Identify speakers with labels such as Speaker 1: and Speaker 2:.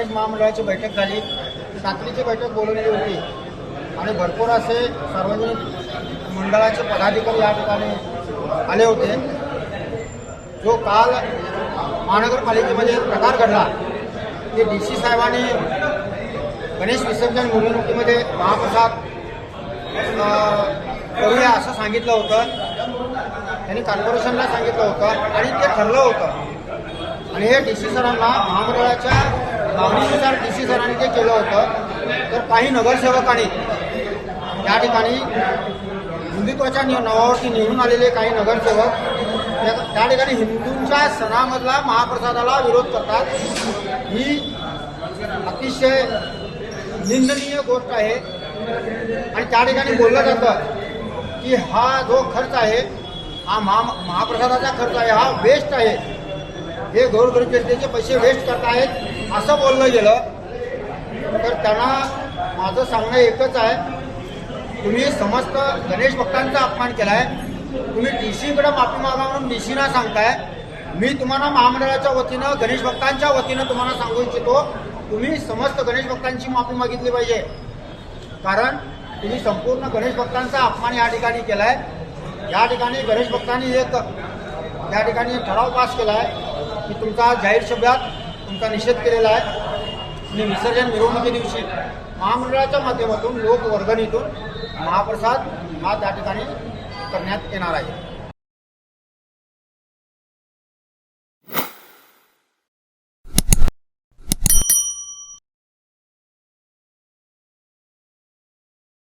Speaker 1: गणेश महामंडळाची बैठक झाली. साखरीची बैठक बोलवलेली होती. आणि भरपूर असे सार्वजनिक मंडळाचे पदाधिकारी या ठिकाणी आले होते. जो काल महानगरपालिकेमध्ये एक प्रकार घडला. ते डी सी साहेबांनी गणेश विसर्जन मिरवणुकीमध्ये महाप्रसाद करूया असं सांगितलं होतं. त्यांनी कॉर्पोरेशनला सांगितलं होतं आणि ते ठरलं होतं. आणि हे डी सी सरांना महामंडळाच्या मागणीनुसार डी सी सरांनी ते केलं होतं तर काही नगरसेवकांनी या ठिकाणी हिंदुत्वाच्या नि- नावावरती निवडून आलेले काही नगरसेवक त्या त्या ठिकाणी हिंदूंच्या सणामधला महाप्रसादाला विरोध करतात. ही अतिशय निंदनीय गोष्ट आहे. आणि त्या ठिकाणी बोललं जातं की हा जो खर्च आहे हा महा महाप्रसादाचा खर्च आहे हा वेस्ट आहे. हे गोरगरीब जनतेचे पैसे वेस्ट करतायत असं बोललं गेलं. तर त्यांना माझं सांगणं एकच आहे तुम्ही समस्त गणेश भक्तांचा अपमान केलाय तुम्ही डी सीकडे माफी मागा म्हणून डी सीना सांगताय मी तुम्हाला महामंडळाच्या वतीनं गणेश भक्तांच्या वतीनं तुम्हाला सांगू इच्छितो तुम्ही समस्त गणेश भक्तांची माफी मागितली पाहिजे. कारण तुम्ही संपूर्ण गणेश भक्तांचा अपमान या ठिकाणी केलाय. या ठिकाणी गणेश भक्तांनी एक या ठिकाणी ठराव पास केला आहे की तुमचा जाहीर शब्दात तुमचा निषेध केलेला आहे. आणि विसर्जन मिरवणुकी दिवशी महामंडळाच्या माध्यमातून लोक वर्गणीतून महाप्रसाद हा त्या ठिकाणी करण्यात येणार आहे.